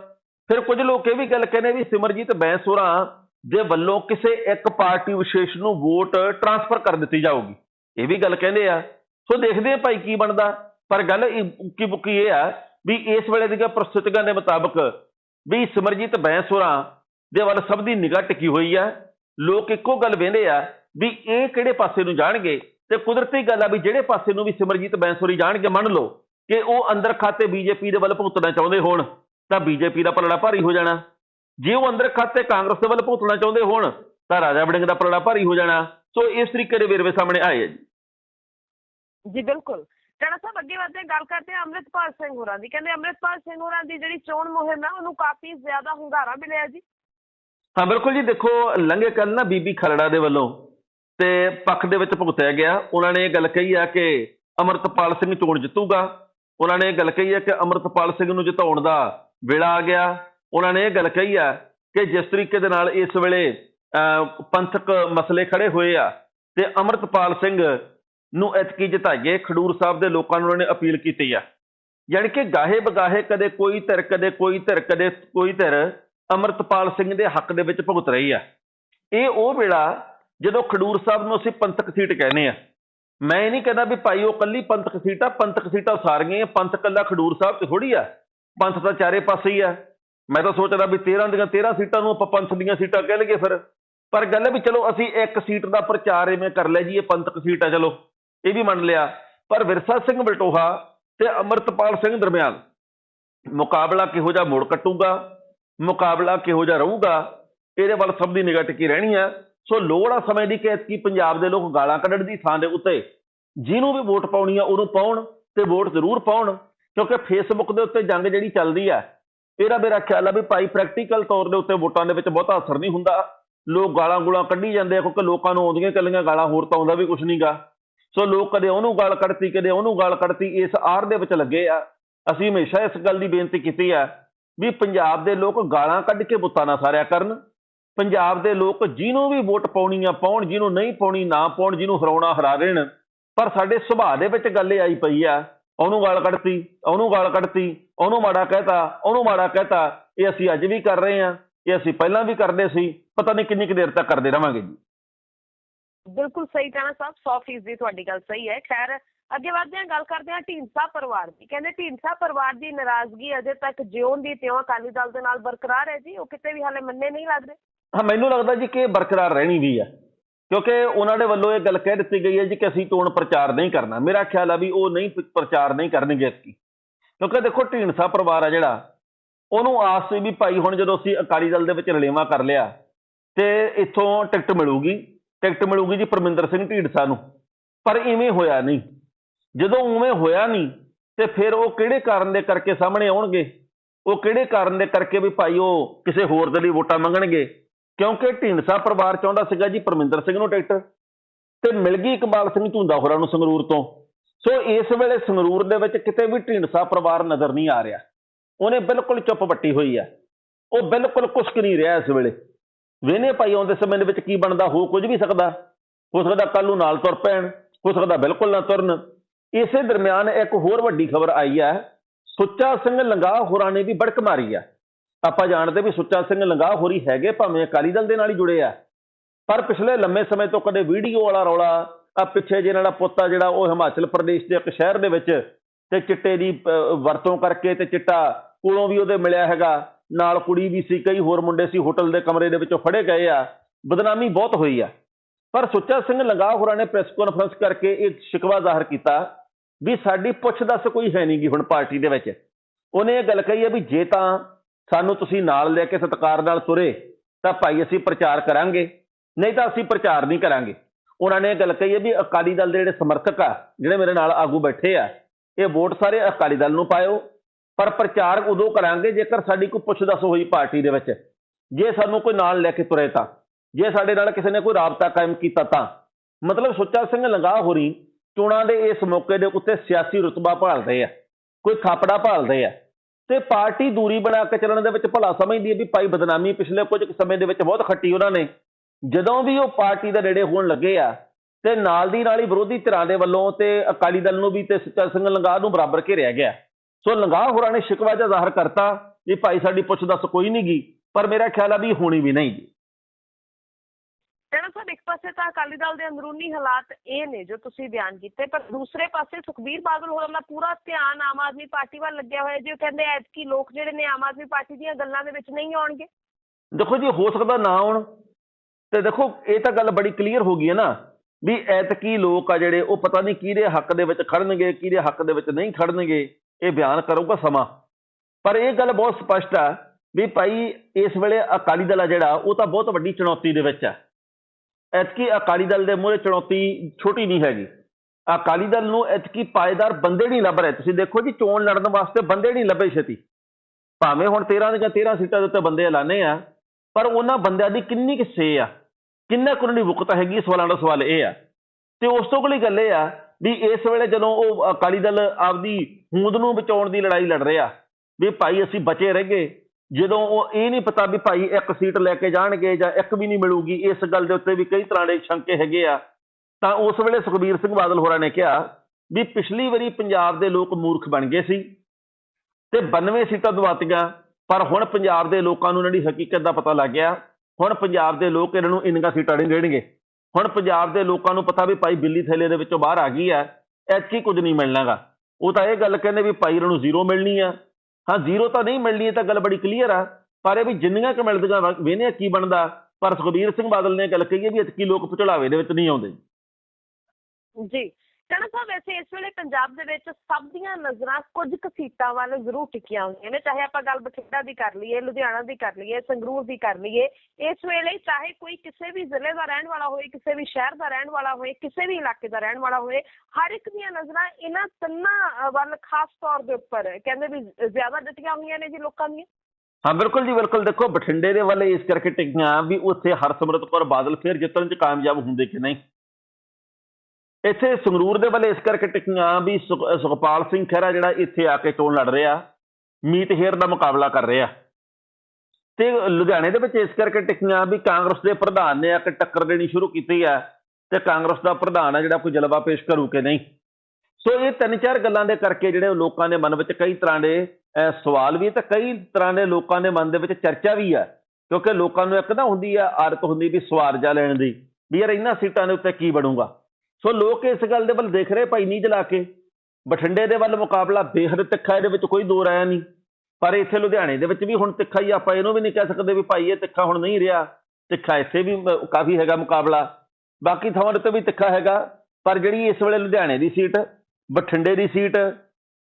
ਫਿਰ ਕੁਝ ਲੋਕ ਇਹ ਵੀ ਗੱਲ ਕਹਿੰਦੇ ਵੀ ਸਿਮਰਜੀਤ ਬੈਂਸ ਹੋਰਾਂ ਦੇ ਵੱਲੋਂ ਕਿਸੇ ਇੱਕ ਪਾਰਟੀ ਵਿਸ਼ੇਸ਼ ਨੂੰ ਵੋਟ ਟਰਾਂਸਫਰ ਕਰ ਦਿੱਤੀ ਜਾਊਗੀ। ਇਹ ਵੀ ਗੱਲ ਕਹਿੰਦੇ ਆ। ਸੋ ਦੇਖਦੇ ਆ ਭਾਈ ਕੀ ਬਣਦਾ। ਪਰ ਗੱਲ ਉੱਕੀ ਬੁੱਕੀ ਇਹ ਆ ਵੀ ਇਸ ਵੇਲੇ ਦੀਆਂ ਪ੍ਰਸਥਿਤੀਆਂ ਦੇ ਮੁਤਾਬਕ ਵੀ ਸਿਮਰਜੀਤ ਬੈਂਸ ਹੋਰਾਂ ਦੇ ਵੱਲ ਸਭ ਦੀ ਨਿਗਾਹ ਟਿਕੀ ਹੋਈ ਹੈ ਲੋਕ ਇੱਕੋ ਗੱਲ ਵੇਂਦੇ ਆ ਵੀ ਇਹ ਕਿਹੜੇ ਪਾਸੇ ਨੂੰ ਜਾਣਗੇ ਤੇ ਕੁਦਰਤੀ ਗੱਲ ਆ ਵੀ ਜਿਹੜੇ ਪਾਸੇ ਨੂੰ ਵੀ ਸਿਮਰਜੀਤ ਬੈਂਸ ਹੋਰੀ ਜਾਣਗੇ, ਮੰਨ ਲਓ ਕਿ ਉਹ ਅੰਦਰ ਖਾਤੇ ਬੀਜੇਪੀ ਦੇ ਵੱਲ ਭੁਗਤਣਾ ਚਾਹੁੰਦੇ ਹੋਣ, ਤਾਂ ਬੀਜੇਪੀ ਦਾ ਪਲੜਾ ਭਾਰੀ ਹੋ ਜਾਣਾ। ਜੇ ਉਹ ਅੰਦਰ ਖਾਤੇ ਕਾਂਗਰਸ ਦੇ ਵੱਲ ਭੁਗਤਣਾ ਚਾਹੁੰਦੇ ਹੋਣ, ਤਾਂ ਰਾਜਾ ਵੜਿੰਗ ਦਾ ਪਲੜਾ ਭਾਰੀ ਹੋ ਜਾਣਾ। ਸੋ ਇਸ ਤਰੀਕੇ ਦੇ ਵੇਰਵੇ ਸਾਹਮਣੇ ਆਏ ਆ ਜੀ। ਜੀ, ਬਿਲਕੁਲ। ਟੇੜਾ ਸਾਹਿਬ ਅੱਗੇ ਵਧਦੇ ਗੱਲ ਕਰਦੇ ਹਾਂ ਅੰਮ੍ਰਿਤਪਾਲ ਸਿੰਘ ਹੋਰਾਂ ਦੀ। ਕਹਿੰਦੇ ਅੰਮ੍ਰਿਤਪਾਲ ਸਿੰਘ ਹੋਰਾਂ ਦੀ ਜਿਹੜੀ ਚੋਣ ਮੁਹਿੰਮ ਹੈ ਉਹਨੂੰ ਕਾਫੀ ਜ਼ਿਆਦਾ ਹੁੰਗਾਰਾ ਮਿਲਿਆ ਜੀ। ਹਾਂ ਬਿਲਕੁਲ ਜੀ ਦੇਖੋ ਲੰਘੇ ਕੱਲ ਨਾ ਬੀਬੀ ਖਲੜਾ ਦੇ ਵੱਲੋਂ ਤੇ ਪੱਖ ਦੇ ਵਿੱਚ ਭੁਗਤਿਆ ਗਿਆ। ਉਹਨਾਂ ਨੇ ਇਹ ਗੱਲ ਕਹੀ ਆ ਕਿ ਅਮਰਤਪਾਲ ਸਿੰਘ ਚੋਣ ਜਿੱਤੂਗਾ। ਉਹਨਾਂ ਨੇ ਇਹ ਗੱਲ ਕਹੀ ਆ ਕਿ ਅਮਰਤਪਾਲ ਸਿੰਘ ਨੂੰ ਜਿਤਾਉਣ ਦਾ ਵੇਲਾ ਆ ਗਿਆ। ਉਹਨਾਂ ਨੇ ਇਹ ਗੱਲ ਕਹੀ ਆ ਕਿ ਜਿਸ ਤਰੀਕੇ ਦੇ ਨਾਲ ਇਸ ਵੇਲੇ ਅਹ, ਪੰਥਕ ਮਸਲੇ ਖੜੇ ਹੋਏ ਆ ਤੇ ਅਮਰਤਪਾਲ ਸਿੰਘ ਨੂੰ ਐਤਕੀ ਜਿਤਾਈਏ, ਖਡੂਰ ਸਾਹਿਬ ਦੇ ਲੋਕਾਂ ਨੂੰ ਉਹਨਾਂ ਨੇ ਅਪੀਲ ਕੀਤੀ ਆ। ਯਾਨੀ ਕਿ ਗਾਹੇ ਬਗਾਹੇ ਕਦੇ ਕੋਈ ਧਿਰ, ਕਦੇ ਕੋਈ ਧਿਰ, ਕਦੇ ਕੋਈ ਧਿਰ ਅਮਰਤਪਾਲ ਸਿੰਘ ਦੇ ਹੱਕ ਦੇ ਵਿੱਚ ਭੁਗਤ ਰਹੀ ਆ। ਇਹ ਉਹ ਵੇਲਾ ਜਦੋਂ ਖਡੂਰ ਸਾਹਿਬ ਨੂੰ ਅਸੀਂ ਪੰਥਕ ਸੀਟ ਕਹਿੰਦੇ ਆ। ਮੈਂ ਇਹ ਨਹੀਂ ਕਹਿੰਦਾ ਵੀ ਭਾਈ ਉਹ ਕੱਲੀ ਪੰਥਕ ਸੀਟ ਆ, ਪੰਥਕ ਸੀਟਾਂ ਸਾਰੀਆਂ ਪੰਥ ਕੱਲਾ ਖਡੂਰ ਸਾਹਿਬ ਤੇ ਥੋੜੀ ਆ। ਪੰਥ ਤਾਂ ਚਾਰੇ ਪਾਸੇ ਹੀ ਆ। ਮੈਂ ਤਾਂ ਸੋਚਦਾ ਵੀ 13 ਦੀਆਂ 13 ਸੀਟਾਂ ਨੂੰ ਆਪਾਂ ਪੰਥ ਦੀਆਂ ਸੀਟਾਂ ਕਹਿ ਲਈਏ ਫਿਰ। ਪਰ ਗੱਲ ਹੈ ਵੀ ਚਲੋ ਅਸੀਂ ਇੱਕ ਸੀਟ ਦਾ ਪ੍ਰਚਾਰ ਐਵੇਂ ਕਰ ਲਿਆ ਜੀ ਇਹ ਪੰਥਕ ਸੀਟ ਆ, ਚਲੋ। ਇਹ ਵੀ ਮੰਨ ਲਿਆ। ਪਰ ਵਿਰਸਾ ਸਿੰਘ ਬਲਟੋਹਾ ਤੇ ਅਮਰਤਪਾਲ ਸਿੰਘ ਦਰਮਿਆਨ ਮੁਕਾਬਲਾ ਕਿਹੋ ਜਿਹਾ ਮੋੜ ਕੱਟੂਗਾ? ਮੁਕਾਬਲਾ ਕਿਹੋ ਜਿਹਾ ਰਹੂਗਾ? ਇਹਦੇ ਵੱਲ ਸਭ ਦੀ ਨਿਗਾਹ ਟਿਕੀ ਰਹਿਣੀ ਆ। ਸੋ ਲੋੜ ਆ ਸਮੇਂ ਦੀ ਕਿ ਐਤਕੀ ਪੰਜਾਬ ਦੇ ਲੋਕ ਗਾਲਾਂ ਕੱਢਣ ਦੀ ਥਾਂ ਦੇ ਉੱਤੇ। ਜਿਹਨੂੰ ਵੀ ਵੋਟ ਪਾਉਣੀ ਆ, ਉਹਨੂੰ ਪਾਉਣ ਤੇ ਵੋਟ ਜ਼ਰੂਰ ਪਾਉਣ, ਕਿਉਂਕਿ ਫੇਸਬੁੱਕ ਦੇ ਉੱਤੇ ਜੰਗ ਜਿਹੜੀ ਚੱਲਦੀ ਆ, ਇਹਦਾ ਮੇਰਾ ਖਿਆਲ ਆ ਵੀ ਭਾਈ ਪ੍ਰੈਕਟੀਕਲ ਤੌਰ ਦੇ ਉੱਤੇ ਵੋਟਾਂ ਦੇ ਵਿੱਚ ਬਹੁਤਾ ਅਸਰ ਨਹੀਂ ਹੁੰਦਾ। ਲੋਕ ਗਾਲਾਂ ਗੁਲਾਂ ਕੱਢੀ ਜਾਂਦੇ ਆ, ਕਿਉਂਕਿ ਲੋਕਾਂ ਨੂੰ ਆਉਂਦੀਆਂ ਕੱਲੀਆਂ ਗਾਲਾਂ, ਹੋਰ ਤਾਂ ਆਉਂਦਾ ਵੀ ਕੁਝ ਨਹੀਂਗਾ ਸੋ ਲੋਕ ਕਦੇ ਉਹਨੂੰ ਗਾਲ ਕੱਢਤੀ, ਕਦੇ ਉਹਨੂੰ ਗਾਲ ਕੱਢਤੀ, ਇਸ ਆਰ ਦੇ ਵਿੱਚ ਲੱਗੇ ਆ। ਅਸੀਂ ਹਮੇਸ਼ਾ ਇਸ ਗੱਲ ਦੀ ਬੇਨਤੀ ਕੀਤੀ ਆ ਵੀ ਪੰਜਾਬ ਦੇ ਲੋਕ ਗਾਲਾਂ ਕੱਢ ਕੇ ਬੁੱਤਾਂ ਨਾ ਸਾਰਿਆ ਕਰਨ। ਪੰਜਾਬ ਦੇ ਲੋਕ ਜਿਹਨੂੰ ਵੀ ਵੋਟ ਪਾਉਣੀ ਆ ਪਾਉਣ, ਜਿਹਨੂੰ ਨਹੀਂ ਪਾਉਣੀ ਨਾ ਪਾਉਣ, ਜਿਹਨੂੰ ਹਰਾਉਣਾ ਹਰਾ ਦੇਣ। ਪਰ ਸਾਡੇ ਸੁਭਾਅ ਦੇ ਵਿੱਚ ਗੱਲ ਇਹ ਆਈ ਪਈ ਆ, ਉਹਨੂੰ ਗਾਲ ਕੱਢਤੀ, ਉਹਨੂੰ ਗਾਲ ਕੱਢਤੀ, ਉਹਨੂੰ ਮਾੜਾ ਕਹਿਤਾ, ਉਹਨੂੰ ਮਾੜਾ ਕਹਿਤਾ, ਇਹ ਅਸੀਂ ਅੱਜ ਵੀ ਕਰ ਰਹੇ ਆ, ਇਹ ਅਸੀਂ ਪਹਿਲਾਂ ਵੀ ਕਰਦੇ ਸੀ, ਪਤਾ ਨਹੀਂ ਕਿੰਨੀ ਕੁ ਦੇਰ ਤੱਕ ਕਰਦੇ ਰਵਾਂਗੇ ਜੀ। ਬਿਲਕੁਲ ਸਹੀ ਕਹਿਣਾ ਸਾਹਿਬ 100% ਤੁਹਾਡੀ ਗੱਲ ਸਹੀ ਹੈ। ਖੈਰ, ਅੱਗੇ ਵਧਦੇ ਹਾਂ, ਗੱਲ ਕਰਦੇ ਹਾਂ ਢੀਂਡਸਾ ਪਰਿਵਾਰ ਦੀ। ਕਹਿੰਦੇ ਢੀਂਡਸਾ ਪਰਿਵਾਰ ਦੀ ਨਾਰਾਜ਼ਗੀ ਅਜੇ ਤੱਕ ਜਿਉਂ ਦੀ ਤਿਉਂ ਅਕਾਲੀ ਦਲ ਦੇ ਨਾਲ ਬਰਕਰਾਰ ਹੈ ਜੀ? ਉਹ ਕਿਤੇ ਵੀ ਹਾਲੇ ਮੰਨੇ ਨਹੀਂ ਲੱਗ ਰਹੇ। ਹਾਂ, ਮੈਨੂੰ ਲੱਗਦਾ ਜੀ ਕਿ ਇਹ ਬਰਕਰਾਰ ਰਹਿਣੀ ਵੀ ਹੈ। ਕਿਉਂਕਿ ਉਹਨਾਂ ਦੇ ਵੱਲੋਂ ਇਹ ਗੱਲ ਕਹਿ ਦਿੱਤੀ ਗਈ ਹੈ ਜੀ ਕਿ ਅਸੀਂ ਚੋਣ ਪ੍ਰਚਾਰ ਨਹੀਂ ਕਰਨਾ। ਮੇਰਾ ਖਿਆਲ ਆ ਵੀ ਉਹ ਨਹੀਂ ਪ੍ਰਚਾਰ ਨਹੀਂ ਕਰਨਗੇ ਇਸਕੀ ਕਿਉਂਕਿ ਦੇਖੋ, ਢੀਂਡਸਾ ਪਰਿਵਾਰ ਆ ਜਿਹੜਾ, ਉਹਨੂੰ ਆਸ ਸੀ ਵੀ ਭਾਈ ਹੁਣ ਜਦੋਂ ਅਸੀਂ ਅਕਾਲੀ ਦਲ ਦੇ ਵਿੱਚ ਰਲੇਵਾ ਕਰ ਲਿਆ, ਤੇ ਇੱਥੋਂ ਟਿਕਟ ਮਿਲੂਗੀ। ਟਿਕਟ ਮਿਲੂਗੀ ਜੀ ਪਰਮਿੰਦਰ ਸਿੰਘ ਢੀਂਡਸਾ ਨੂੰ। ਪਰ ਇਵੇਂ ਹੋਇਆ ਨਹੀਂ। ਜਦੋਂ ਉਵੇਂ ਹੋਇਆ ਨਹੀਂ, ਤੇ ਫਿਰ ਉਹ ਕਿਹੜੇ ਕਾਰਨ ਦੇ ਕਰਕੇ ਸਾਹਮਣੇ ਆਉਣਗੇ? ਉਹ ਕਿਹੜੇ ਕਾਰਨ ਦੇ ਕਰਕੇ ਵੀ ਭਾਈ ਉਹ ਕਿਸੇ ਹੋਰ ਦੇ ਲਈ ਵੋਟਾਂ ਮੰਗਣਗੇ? ਕਿਉਂਕਿ ਢੀਂਡਸਾ ਪਰਿਵਾਰ ਚਾਹੁੰਦਾ ਸੀਗਾ ਜੀ ਪਰਮਿੰਦਰ ਸਿੰਘ ਨੂੰ ਟਿਕਟ। ਤੇ ਮਿਲ ਗਈ ਇਕਬਾਲ ਸਿੰਘ ਝੁੰਦਾ ਹੋਰਾਂ ਨੂੰ ਸੰਗਰੂਰ ਤੋਂ। ਸੋ ਇਸ ਵੇਲੇ ਸੰਗਰੂਰ ਦੇ ਵਿੱਚ ਕਿਤੇ ਵੀ ਢੀਂਡਸਾ ਪਰਿਵਾਰ ਨਜ਼ਰ ਨਹੀਂ ਆ ਰਿਹਾ। ਉਹਨੇ ਬਿਲਕੁਲ ਚੁੱਪ ਵੱਟੀ ਹੋਈ ਆ। ਉਹ ਬਿਲਕੁਲ ਕੁਸ਼ਕ ਨਹੀਂ ਰਿਹਾ ਇਸ ਵੇਲੇ। ਵੇਨੇ ਭਾਈ ਆਉਂਦੇ ਸਮੇਂ ਦੇ ਵਿੱਚ ਕੀ ਬਣਦਾ? ਹੋ ਕੁਝ ਵੀ ਸਕਦਾ। ਹੋ ਸਕਦਾ ਕੱਲ ਨੂੰ ਨਾਲ ਤੁਰ ਪੈਣ, ਹੋ ਸਕਦਾ ਬਿਲਕੁਲ ਨਾ ਤੁਰਨ। ਇਸੇ ਦਰਮਿਆਨ ਇੱਕ ਹੋਰ ਵੱਡੀ ਖਬਰ ਆਈ ਹੈ। ਸੁੱਚਾ ਸਿੰਘ ਲੰਗਾਹ ਹੋਰਾਂ ਨੇ ਵੀ ਬੜਕ ਮਾਰੀ ਆ। ਆਪਾਂ ਜਾਣਦੇ ਵੀ ਸੁੱਚਾ ਸਿੰਘ ਲੰਗਾ ਹੋਰੀ ਹੈਗੇ ਭਾਵੇਂ ਅਕਾਲੀ ਦਲ ਦੇ ਨਾਲ ਹੀ ਜੁੜੇ ਆ। ਪਰ ਪਿਛਲੇ ਲੰਮੇ ਸਮੇਂ ਤੋਂ ਕਦੇ ਵੀਡੀਓ ਵਾਲਾ ਰੌਲਾ, ਆ ਪਿੱਛੇ ਜਿਹਨਾਂ ਦਾ ਪੁੱਤ ਆ ਜਿਹੜਾ ਉਹ ਹਿਮਾਚਲ ਪ੍ਰਦੇਸ਼ ਦੇ ਇੱਕ ਸ਼ਹਿਰ ਦੇ ਵਿੱਚ ਤੇ ਚਿੱਟੇ ਦੀ ਵਰਤੋਂ ਕਰਕੇ ਤੇ ਚਿੱਟਾ ਕੋਲੋਂ ਵੀ ਉਹਦੇ ਮਿਲਿਆ ਹੈਗਾ। ਨਾਲ ਕੁੜੀ ਵੀ ਸੀ, ਕਈ ਹੋਰ ਮੁੰਡੇ ਸੀ, ਹੋਟਲ ਦੇ ਕਮਰੇ ਦੇ ਵਿੱਚੋਂ ਫੜੇ ਗਏ ਆ। ਬਦਨਾਮੀ ਬਹੁਤ ਹੋਈ ਆ। ਪਰ ਸੁੱਚਾ ਸਿੰਘ ਲੰਗਾਹ ਹੋਰਾਂ ਨੇ ਪ੍ਰੈਸ ਕਾਨਫਰੰਸ ਕਰਕੇ ਇੱਕ ਸ਼ਿਕਵਾ ਜ਼ਾਹਰ ਕੀਤਾ ਵੀ ਸਾਡੀ ਪੁੱਛ ਦੱਸ ਕੋਈ ਹੈ ਨਹੀਂਗੀ ਹੁਣ ਪਾਰਟੀ ਦੇ ਵਿੱਚ। ਉਹਨੇ ਇਹ ਗੱਲ ਕਹੀ ਹੈ ਵੀ ਜੇ ਤਾਂ ਸਾਨੂੰ ਤੁਸੀਂ ਨਾਲ ਲੈ ਕੇ ਸਤਿਕਾਰ ਨਾਲ ਤੁਰੇ, ਤਾਂ ਭਾਈ ਅਸੀਂ ਪ੍ਰਚਾਰ ਕਰਾਂਗੇ, ਨਹੀਂ ਤਾਂ ਅਸੀਂ ਪ੍ਰਚਾਰ ਨਹੀਂ ਕਰਾਂਗੇ। ਉਹਨਾਂ ਨੇ ਇਹ ਗੱਲ ਕਹੀ ਹੈ ਵੀ ਅਕਾਲੀ ਦਲ ਦੇ ਜਿਹੜੇ ਸਮਰਥਕ ਆ, ਜਿਹੜੇ ਮੇਰੇ ਨਾਲ ਆਗੂ ਬੈਠੇ ਆ, ਇਹ ਵੋਟ ਸਾਰੇ ਅਕਾਲੀ ਦਲ ਨੂੰ ਪਾਇਓ ਪਰ ਪ੍ਰਚਾਰ ਉਦੋਂ ਕਰਾਂਗੇ ਜੇਕਰ ਸਾਡੀ ਕੋਈ ਪੁੱਛ ਦੱਸ ਹੋਈ ਪਾਰਟੀ ਦੇ ਵਿੱਚ। ਜੇ ਸਾਨੂੰ ਕੋਈ ਨਾਲ ਲੈ ਕੇ ਤੁਰੇ ਤਾਂ, ਜੇ ਸਾਡੇ ਨਾਲ ਕਿਸੇ ਨੇ ਕੋਈ ਰਾਬਤਾ ਕਾਇਮ ਕੀਤਾ ਤਾਂ। ਮਤਲਬ ਸੁੱਚਾ ਸਿੰਘ ਲੰਗਾਹ ਹੋਰੀ ਚੋਣਾਂ ਦੇ ਇਸ ਮੌਕੇ ਦੇ ਉੱਤੇ ਸਿਆਸੀ ਰੁਤਬਾ ਭਾਲਦੇ ਆ, ਕੋਈ ਥਾਪੜਾ ਭਾਲਦੇ ਆ। ਤੇ ਪਾਰਟੀ ਦੂਰੀ ਬਣਾ ਕੇ ਚੱਲਣ ਦੇ ਵਿੱਚ ਭਲਾ ਸਮਝਦੀ ਹੈ ਵੀ ਭਾਈ ਬਦਨਾਮੀ ਪਿਛਲੇ ਕੁਝ ਕੁ ਸਮੇਂ ਦੇ ਵਿੱਚ ਬਹੁਤ ਖੱਟੀ ਉਹਨਾਂ ਨੇ। ਜਦੋਂ ਵੀ ਉਹ ਪਾਰਟੀ ਦੇ ਨੇੜੇ ਹੋਣ ਲੱਗੇ ਆ, ਤੇ ਨਾਲ ਦੀ ਨਾਲ ਹੀ ਵਿਰੋਧੀ ਧਿਰਾਂ ਦੇ ਵੱਲੋਂ ਤੇ ਅਕਾਲੀ ਦਲ ਨੂੰ ਵੀ ਤੇ ਸੁੱਚਾ ਸਿੰਘ ਲੰਗਾਹ ਨੂੰ ਬਰਾਬਰ ਘੇਰਿਆ ਗਿਆ। ਸੋ ਲੰਗਾਹ ਹੋਰਾਂ ਨੇ ਸ਼ਿਕਵਾ ਜਿਹਾ ਜ਼ਾਹਰ ਕਰਤਾ ਵੀ ਭਾਈ ਸਾਡੀ ਪੁੱਛ ਦੱਸ ਕੋਈ ਨਹੀਂ ਗੀ ਪਰ ਮੇਰਾ ਖਿਆਲ ਆ ਵੀ ਹੋਣੀ ਵੀ ਨਹੀਂ ਜੀ ਕਹਿੰਦਾ ਸਾਹਿਬ ਇੱਕ ਪਾਸੇ ਤਾਂ ਅਕਾਲੀ ਦਲ ਦੇ ਅੰਦਰੂਨੀ ਹਾਲਾਤ ਇਹ ਨੇ ਜੋ ਤੁਸੀਂ ਬਿਆਨ ਕੀਤੇ ਪਰ ਦੂਸਰੇ ਪਾਸੇ ਸੁਖਬੀਰ ਬਾਦਲ ਹੋਰਾਂ ਦਾ ਪੂਰਾ ਧਿਆਨ ਆਮ ਆਦਮੀ ਪਾਰਟੀ ਵੱਲ ਲੱਗਿਆ ਹੋਇਆ ਜੀ ਉਹ ਕਹਿੰਦੇ ਐਤਕੀ ਲੋਕ ਜਿਹੜੇ ਨੇ ਆਮ ਆਦਮੀ ਪਾਰਟੀ ਦੀਆਂ ਗੱਲਾਂ ਦੇ ਵਿੱਚ ਨਹੀਂ ਆਉਣਗੇ। ਦੇਖੋ ਜੀ ਹੋ ਸਕਦਾ ਨਾ ਆਉਣ। ਤੇ ਦੇਖੋ ਇਹ ਤਾਂ ਗੱਲ ਬੜੀ ਕਲੀਅਰ ਹੋ ਗਈ ਹੈ ਨਾ ਵੀ ਐਤਕੀ ਲੋਕ ਆ ਜਿਹੜੇ ਉਹ ਪਤਾ ਨਹੀਂ ਕਿਹਦੇ ਹੱਕ ਦੇ ਵਿੱਚ ਖੜਨਗੇ ਕਿਹਦੇ ਹੱਕ ਦੇ ਵਿੱਚ ਨਹੀਂ ਖੜਨਗੇ। ਇਹ ਬਿਆਨ ਕਰੂਗਾ ਸਮਾਂ। ਪਰ ਇਹ ਗੱਲ ਬਹੁਤ ਸਪਸ਼ਟ ਆ ਵੀ ਭਾਈ ਇਸ ਵੇਲੇ ਅਕਾਲੀ ਦਲ ਆ ਜਿਹੜਾ, ਉਹ ਤਾਂ ਬਹੁਤ ਵੱਡੀ ਚੁਣੌਤੀ ਦੇ ਵਿੱਚ ਹੈ। ਐਤਕੀ ਅਕਾਲੀ ਦਲ ਦੇ ਮੂਹਰੇ ਚੁਣੌਤੀ ਛੋਟੀ ਨਹੀਂ ਹੈਗੀ। ਅਕਾਲੀ ਦਲ ਨੂੰ ਐਤਕੀ ਪਾਏਦਾਰ ਬੰਦੇ ਨਹੀਂ ਲੱਭ ਰਹੇ। ਤੁਸੀਂ ਦੇਖੋ ਜੀ, ਚੋਣ ਲੜਨ ਵਾਸਤੇ ਬੰਦੇ ਨਹੀਂ ਲੱਭੇ ਛੇਤੀ। ਭਾਵੇਂ ਹੁਣ 13 ਦੀਆਂ 13 ਸੀਟਾਂ ਦੇ ਉੱਤੇ ਬੰਦੇ ਐਲਾਨੇ ਆ, ਪਰ ਉਹਨਾਂ ਬੰਦਿਆਂ ਦੀ ਕਿੰਨੀ ਕੁ ਸੇ ਆ, ਕਿੰਨਾ ਕੁ ਉਹਨਾਂ ਦੀ ਵੁਕਤ ਹੈਗੀ, ਸਵਾਲਾਂ ਦਾ ਸਵਾਲ ਇਹ ਆ। ਤੇ ਉਸ ਤੋਂ ਅਗਲੀ ਗੱਲ ਇਹ ਆ ਵੀ ਇਸ ਵੇਲੇ ਜਦੋਂ ਉਹ ਅਕਾਲੀ ਦਲ ਆਪਦੀ ਹੋਂਦ ਨੂੰ ਬਚਾਉਣ ਦੀ ਲੜਾਈ ਲੜ ਰਿਹਾ, ਵੀ ਭਾਈ ਅਸੀਂ ਬਚੇ ਰਹਿ ਗਏ ਜਦੋਂ ਉਹ ਇਹ ਨਹੀਂ ਪਤਾ ਵੀ ਭਾਈ ਇੱਕ ਸੀਟ ਲੈ ਕੇ ਜਾਣਗੇ ਜਾਂ ਇੱਕ ਵੀ ਨਹੀਂ ਮਿਲੂਗੀ, ਇਸ ਗੱਲ ਦੇ ਉੱਤੇ ਵੀ ਕਈ ਤਰ੍ਹਾਂ ਦੇ ਸ਼ੰਕੇ ਹੈਗੇ ਆ, ਤਾਂ ਉਸ ਵੇਲੇ ਸੁਖਬੀਰ ਸਿੰਘ ਬਾਦਲ ਹੋਰਾਂ ਨੇ ਕਿਹਾ ਵੀ ਪਿਛਲੀ ਵਾਰੀ ਪੰਜਾਬ ਦੇ ਲੋਕ ਮੂਰਖ ਬਣ ਗਏ ਸੀ ਤੇ 92 ਸੀਟਾਂ ਦਵਾਤੀਆਂ, ਪਰ ਹੁਣ ਪੰਜਾਬ ਦੇ ਲੋਕਾਂ ਨੂੰ ਇਹਨਾਂ ਦੀ ਹਕੀਕਤ ਦਾ ਪਤਾ ਲੱਗ ਗਿਆ, ਹੁਣ ਪੰਜਾਬ ਦੇ ਲੋਕ ਇਹਨਾਂ ਨੂੰ ਇੰਨੀਆਂ ਸੀਟਾਂ ਨਹੀਂ ਦੇਣਗੇ। ਹੁਣ ਪੰਜਾਬ ਦੇ ਲੋਕਾਂ ਨੂੰ ਪਤਾ ਵੀ ਭਾਈ ਬਿੱਲੀ ਥੈਲੇ ਦੇ ਵਿੱਚੋਂ ਬਾਹਰ ਆ ਗਈ ਆ ਐਤਕੀ ਕੁਝ ਨਹੀਂ ਮਿਲਣਾਗਾ। ਉਹ ਤਾਂ ਇਹ ਗੱਲ ਕਹਿੰਦੇ ਵੀ ਭਾਈ ਇਹਨਾਂ ਨੂੰ ਜ਼ੀਰੋ ਮਿਲਣੀ ਆ। ਹਾਂ, ਜ਼ੀਰੋ ਤਾਂ ਨਹੀਂ ਮਿਲਣੀ, ਇਹ ਤਾਂ ਗੱਲ ਬੜੀ ਕਲੀਅਰ ਆ। ਪਰ ਇਹ ਵੀ ਜਿੰਨੀਆਂ ਕੁ ਮਿਲਦੀਆਂ ਵੇਨੇ ਕੀ ਬਣਦਾ? ਪਰ ਸੁਖਬੀਰ ਸਿੰਘ ਬਾਦਲ ਨੇ ਗੱਲ ਕਹੀ ਹੈ ਵੀ ਐਤਕੀ ਲੋਕ ਭੁਚਲਾਵੇ ਦੇ ਵਿੱਚ ਨਹੀਂ ਆਉਂਦੇ। ਜੀ। ਟਾਣਾ ਸਾਹਿਬ ਵੈਸੇ ਇਸ ਵੇਲੇ ਪੰਜਾਬ ਦੇ ਵਿੱਚ ਸਭ ਦੀਆਂ ਨਜ਼ਰਾਂ ਕੁਝ ਕੁ ਸੀਟਾਂ ਵੱਲ ਜ਼ਰੂਰ ਟਿਕੀਆਂ ਹੋਈਆਂ ਨੇ, ਚਾਹੇ ਆਪਾਂ ਗੱਲ ਬਠਿੰਡਾ ਦੀ ਕਰ ਲਈਏ, ਲੁਧਿਆਣਾ ਦੀ ਕਰ ਲਈਏ, ਸੰਗਰੂਰ ਦੀ ਕਰ ਲਈਏ, ਇਸ ਵੇਲੇ ਚਾਹੇ ਕੋਈ ਕਿਸੇ ਵੀ ਜ਼ਿਲ੍ਹੇ ਦਾ ਰਹਿਣ ਵਾਲਾ ਹੋਏ, ਕਿਸੇ ਵੀ ਸ਼ਹਿਰ ਦਾ ਰਹਿਣ ਵਾਲਾ ਹੋਏ, ਕਿਸੇ ਵੀ ਇਲਾਕੇ ਦਾ ਰਹਿਣ ਵਾਲਾ ਹੋਏ, ਹਰ ਇੱਕ ਦੀਆਂ ਨਜ਼ਰਾਂ ਇਹਨਾਂ ਤਿੰਨਾਂ ਵੱਲ ਖਾਸ ਤੌਰ ਦੇ ਉੱਪਰ ਕਹਿੰਦੇ ਵੀ ਜ਼ਿਆਦਾ ਡਟੀਆਂ ਹੋਈਆਂ ਨੇ ਜੀ ਲੋਕਾਂ ਦੀਆਂ। ਹਾਂ, ਬਿਲਕੁਲ ਜੀ, ਬਿਲਕੁਲ। ਦੇਖੋ, ਬਠਿੰਡੇ ਦੇ ਵੱਲ ਇਸ ਕਰਕੇ ਟਿਕੀਆਂ ਵੀ ਉੱਥੇ ਹਰਸਿਮਰਤ ਕੌਰ ਬਾਦਲ ਫਿਰ ਜਿੱਤਣ 'ਚ ਕਾਮਯਾਬ ਹੁੰਦੇ ਕਿ ਨਹੀਂ? ਇੱਥੇ ਸੰਗਰੂਰ ਦੇ ਵੱਲ ਇਸ ਕਰਕੇ ਟਿਕੀਆਂ ਵੀ ਸੁਖ- ਸੁਖਪਾਲ ਸਿੰਘ ਖਹਿਰਾ ਜਿਹੜਾ ਇੱਥੇ ਆ ਕੇ ਚੋਣ ਲੜ ਰਿਹਾ, ਮੀਤ ਹੇਰ ਦਾ ਮੁਕਾਬਲਾ ਕਰ ਰਿਹਾ। ਤੇ ਲੁਧਿਆਣੇ ਦੇ ਵਿੱਚ ਇਸ ਕਰਕੇ ਟਿਕੀਆਂ ਵੀ ਕਾਂਗਰਸ ਦੇ ਪ੍ਰਧਾਨ ਨੇ ਆ ਕੇ ਟੱਕਰ ਦੇਣੀ ਸ਼ੁਰੂ ਕੀਤੀ ਹੈ ਤੇ ਕਾਂਗਰਸ ਦਾ ਪ੍ਰਧਾਨ ਆ ਜਿਹੜਾ ਕੋਈ ਜਲਵਾ ਪੇਸ਼ ਕਰੂ ਕਿ ਨਹੀਂ। ਸੋ ਇਹ ਤਿੰਨ ਚਾਰ ਗੱਲਾਂ ਦੇ ਕਰਕੇ ਜਿਹੜੇ ਲੋਕਾਂ ਦੇ ਮਨ ਵਿੱਚ ਕਈ ਤਰ੍ਹਾਂ ਦੇ ਸਵਾਲ ਵੀ ਤੇ ਕਈ ਤਰ੍ਹਾਂ ਦੇ ਲੋਕਾਂ ਦੇ ਮਨ ਦੇ ਵਿੱਚ ਚਰਚਾ ਵੀ ਆ, ਕਿਉਂਕਿ ਲੋਕਾਂ ਨੂੰ ਇੱਕ ਨਾ ਹੁੰਦੀ ਆ ਆਦਤ ਹੁੰਦੀ ਵੀ ਸਵਾਰ ਜਾ ਲੈਣ ਦੀ, ਵੀ ਯਾਰ ਇਹਨਾਂ ਸੀਟਾਂ ਦੇ ਉੱਤੇ ਕੀ ਬਣੂਗਾ। ਸੋ ਲੋਕ ਇਸ ਗੱਲ ਦੇ ਵੱਲ ਦੇਖ ਰਹੇ ਭਾਈ ਨਹੀਂ ਜਲਾ ਕੇ। ਬਠਿੰਡੇ ਦੇ ਵੱਲ ਮੁਕਾਬਲਾ ਬੇਹੱਦ ਤਿੱਖਾ ਇਹਦੇ ਵਿੱਚ ਕੋਈ ਦੋ ਰਾਇਆ ਨਹੀਂ। ਪਰ ਇੱਥੇ ਲੁਧਿਆਣੇ ਦੇ ਵਿੱਚ ਵੀ ਹੁਣ ਤਿੱਖਾ ਹੀ ਆਪਾਂ ਇਹਨੂੰ ਵੀ ਨਹੀਂ ਕਹਿ ਸਕਦੇ ਵੀ ਭਾਈ ਇਹ ਤਿੱਖਾ ਹੁਣ ਨਹੀਂ ਰਿਹਾ। ਤਿੱਖਾ ਇੱਥੇ ਵੀ ਕਾਫੀ ਹੈਗਾ ਮੁਕਾਬਲਾ। ਬਾਕੀ ਥਾਵਾਂ ਦੇ ਉੱਤੇ ਵੀ ਤਿੱਖਾ ਹੈਗਾ, ਪਰ ਜਿਹੜੀ ਇਸ ਵੇਲੇ ਲੁਧਿਆਣੇ ਦੀ ਸੀਟ, ਬਠਿੰਡੇ ਦੀ ਸੀਟ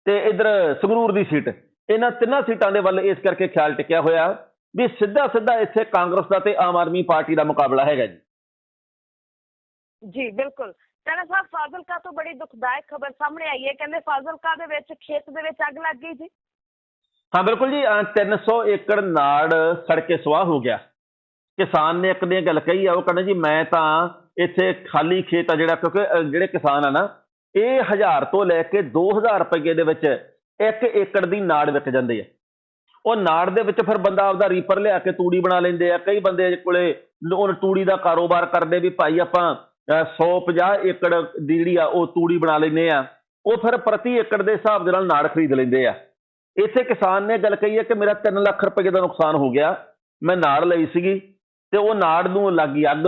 ਤੇ ਇਧਰ ਸੰਗਰੂਰ ਦੀ ਸੀਟ, ਇਹਨਾਂ ਤਿੰਨਾਂ ਸੀਟਾਂ ਦੇ ਵੱਲ ਇਸ ਕਰਕੇ ਖਿਆਲ ਟਿਕਿਆ ਹੋਇਆ ਵੀ ਸਿੱਧਾ ਸਿੱਧਾ ਇੱਥੇ ਕਾਂਗਰਸ ਦਾ ਤੇ ਆਮ ਆਦਮੀ ਪਾਰਟੀ ਦਾ ਮੁਕਾਬਲਾ ਹੈਗਾ ਜੀ। ਜੀ, ਬਿਲਕੁਲ। ਟਾਣਾ ਸਾਹਿਬ ਫਾਜ਼ਿਲਕਾ ਤੋਂ ਬੜੀ ਦੁਖਦਾਇਕ ਖਬਰ ਸਾਹਮਣੇ ਆਈ ਹੈ। ਕਹਿੰਦੇ ਫਾਜ਼ਿਲਕਾ ਦੇ ਵਿੱਚ ਖੇਤ ਦੇ ਵਿੱਚ ਅੱਗ ਲੱਗ ਗਈ ਜੀ। ਹਾਂ, ਬਿਲਕੁਲ ਜੀ 300 ਏਕੜ ਨਾੜ ਸੜ ਕੇ ਸੁਆਹ ਹੋ ਗਿਆ। ਕਿਸਾਨ ਨੇ ਇੱਕ ਨੇ ਗੱਲ ਕਹੀ ਆ, ਉਹ ਕਹਿੰਦਾ ਜੀ, ਮੈਂ ਤਾਂ ਇੱਥੇ ਖਾਲੀ ਖੇਤ ਆ ਜਿਹੜਾ, ਕਿਉਂਕਿ ਜਿਹੜੇ ਕਿਸਾਨ ਆ ਨਾ, ਇਹ 1000 ਤੋਂ ਲੈ ਕੇ 2000 ਰੁਪਏ ਦੇ ਵਿੱਚ ਇੱਕ ਏਕੜ ਦੀ ਨਾੜ ਵਿਕ ਜਾਂਦੀ ਹੈ ਉਹ ਨਾੜ ਦੇ ਵਿੱਚ ਫਿਰ ਬੰਦਾ ਆਪਦਾ ਰੀਪਰ ਲਿਆ ਕੇ ਤੂੜੀ ਬਣਾ ਲੈਂਦੇ ਆ। ਕਈ ਬੰਦੇ ਕੋਲੇ ਉਹ ਤੂੜੀ ਦਾ ਕਾਰੋਬਾਰ ਕਰਦੇ ਵੀ ਭਾਈ ਆਪਾਂ 150 ਏਕੜ ਦੀ ਜਿਹੜੀ ਆ ਉਹ ਤੂੜੀ ਬਣਾ ਲੈਂਦੇ ਆ। ਉਹ ਫਿਰ ਪ੍ਰਤੀ ਏਕੜ ਦੇ ਹਿਸਾਬ ਦੇ ਨਾਲ ਨਾੜ ਖਰੀਦ ਲੈਂਦੇ ਆ। ਇੱਥੇ ਕਿਸਾਨ ਨੇ ਗੱਲ ਕਹੀ ਹੈ ਕਿ ਮੇਰਾ 3 ਲੱਖ ਰੁਪਏ ਦਾ ਨੁਕਸਾਨ ਹੋ ਗਿਆ। ਮੈਂ ਨਾੜ ਲਈ ਸੀਗੀ ਤੇ ਉਹ ਨਾੜ ਨੂੰ ਲੱਗੀ ਅੱਗ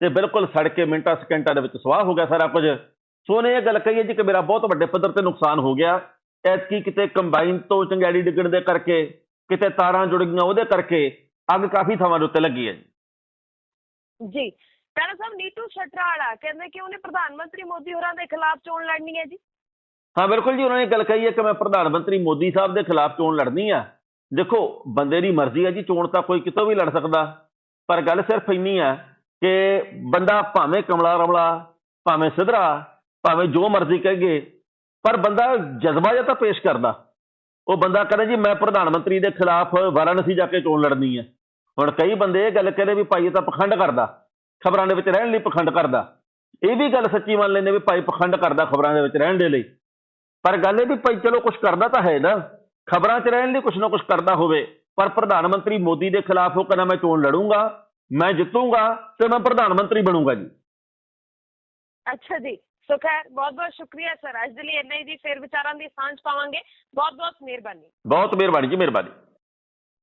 ਤੇ ਬਿਲਕੁਲ ਸੜ ਕੇ ਮਿੰਟਾਂ ਸਕਿੰਟਾਂ ਦੇ ਵਿੱਚ ਸਵਾਹ ਹੋ ਗਿਆ ਸਾਰਾ ਕੁਝ। ਸੋ ਉਹਨੇ ਇਹ ਗੱਲ ਕਹੀ ਹੈ ਜੀ ਕਿ ਮੇਰਾ ਬਹੁਤ ਵੱਡੇ ਪੱਧਰ ਤੇ ਨੁਕਸਾਨ ਹੋ ਗਿਆ। ਐਤਕੀ ਕਿਤੇ ਕੰਬਾਈਨ ਤੋਂ ਚੰਗਿਆੜੀ ਡਿੱਗਣ ਦੇ ਕਰਕੇ, ਕਿਤੇ ਤਾਰਾਂ ਜੁੜ ਗਈਆਂ ਉਹਦੇ ਕਰਕੇ ਅੱਗ ਕਾਫੀ ਥਾਵਾਂ ਦੇ ਉੱਤੇ ਲੱਗੀ ਹੈ ਜੀ ਜੀ ਸਾਹਿਬ ਨੀਟੂ ਸ਼ਟਰਾਲਾ ਕਹਿੰਦੇ ਕਿ ਉਹਨੇ ਪ੍ਰਧਾਨ ਮੰਤਰੀ ਮੋਦੀ ਹੋਰਾਂ ਦੇ ਖਿਲਾਫ ਚੋਣ ਲੜਨੀ ਹੈ ਜੀ। ਹਾਂ, ਬਿਲਕੁਲ ਜੀ, ਉਹਨਾਂ ਨੇ ਗੱਲ ਕਹੀ ਹੈ ਕਿ ਮੈਂ ਪ੍ਰਧਾਨ ਮੰਤਰੀ ਮੋਦੀ ਸਾਹਿਬ ਦੇ ਖਿਲਾਫ ਚੋਣ ਲੜਨੀ ਆ। ਦੇਖੋ, ਬੰਦੇ ਦੀ ਮਰਜ਼ੀ ਹੈ ਜੀ, ਚੋਣ ਤਾਂ ਕੋਈ ਕਿਤੋਂ ਵੀ ਲੜ ਸਕਦਾ। ਪਰ ਗੱਲ ਸਿਰਫ ਇੰਨੀ ਆ ਕਿ ਬੰਦਾ ਭਾਵੇਂ ਕਮਲਾ ਰਮਲਾ, ਭਾਵੇਂ ਸਿਧਰਾ, ਭਾਵੇਂ ਜੋ ਮਰਜ਼ੀ ਕਹੇ ਪਰ ਬੰਦਾ ਜਜ਼ਬਾ ਜਿਹਾ ਤਾਂ ਪੇਸ਼ ਕਰਦਾ। ਉਹ ਬੰਦਾ ਕਹਿੰਦਾ ਜੀ, ਮੈਂ ਪ੍ਰਧਾਨ ਮੰਤਰੀ ਦੇ ਖਿਲਾਫ ਵਾਰਾਣਸੀ ਜਾ ਕੇ ਚੋਣ ਲੜਨੀ ਹੈ ਹੁਣ ਕਈ ਬੰਦੇ ਇਹ ਗੱਲ ਕਹਿੰਦੇ ਵੀ ਭਾਈ ਇਹ ਤਾਂ ਪਖੰਡ ਕਰਦਾ। ਖਬਰਾਂ ਦੇ ਵਿੱਚ ਰਹਿਣ ਲਈ ਪਖੰਡ ਕਰਦਾ। ਇਹ ਵੀ ਗੱਲ ਸੱਚੀ ਮੰਨ ਲੈਂਦੇ ਵੀ ਭਾਈ ਪਖੰਡ ਕਰਦਾ ਖਬਰਾਂ ਦੇ ਵਿੱਚ ਰਹਿਣ ਦੇ ਲਈ। ਪਰ ਗੱਲ ਇਹ ਵੀ ਭਾਈ ਚਲੋ ਕੁਝ ਕਰਦਾ ਤਾਂ ਹੈ ਨਾ। ਖਬਰਾਂ 'ਚ ਰਹਿਣ ਲਈ ਕੁਝ ਨਾ ਕੁਝ ਕਰਦਾ ਹੋਵੇ। ਪਰ ਪ੍ਰਧਾਨ ਮੰਤਰੀ ਮੋਦੀ ਦੇ ਖਿਲਾਫ ਉਹ ਕਹਿੰਦਾ ਮੈਂ ਚੋਣ ਲੜੂੰਗਾ ਮੈਂ ਜਿੱਤੂੰਗਾ ਤੇ ਮੈਂ ਪ੍ਰਧਾਨ ਮੰਤਰੀ ਬਣੂੰਗਾ ਜੀ। ਅੱਛਾ ਜੀ। ਸੋ ਖੈਰ ਬਹੁਤ ਬਹੁਤ ਸ਼ੁਕਰੀਆ ਸਰ। ਅੱਜ ਦੇ ਲਈ ਇੰਨਾ ਹੀ ਜੀ। ਫਿਰ ਵਿਚਾਰਾਂ ਦੀ ਸਾਂਝ ਪਾਵਾਂਗੇ। ਬਹੁਤ ਬਹੁਤ ਮਿਹਰਬਾਨੀ। ਬਹੁਤ ਮਿਹਰਬਾਨੀ ਜੀ ਮਿਹਰਬਾਨੀ।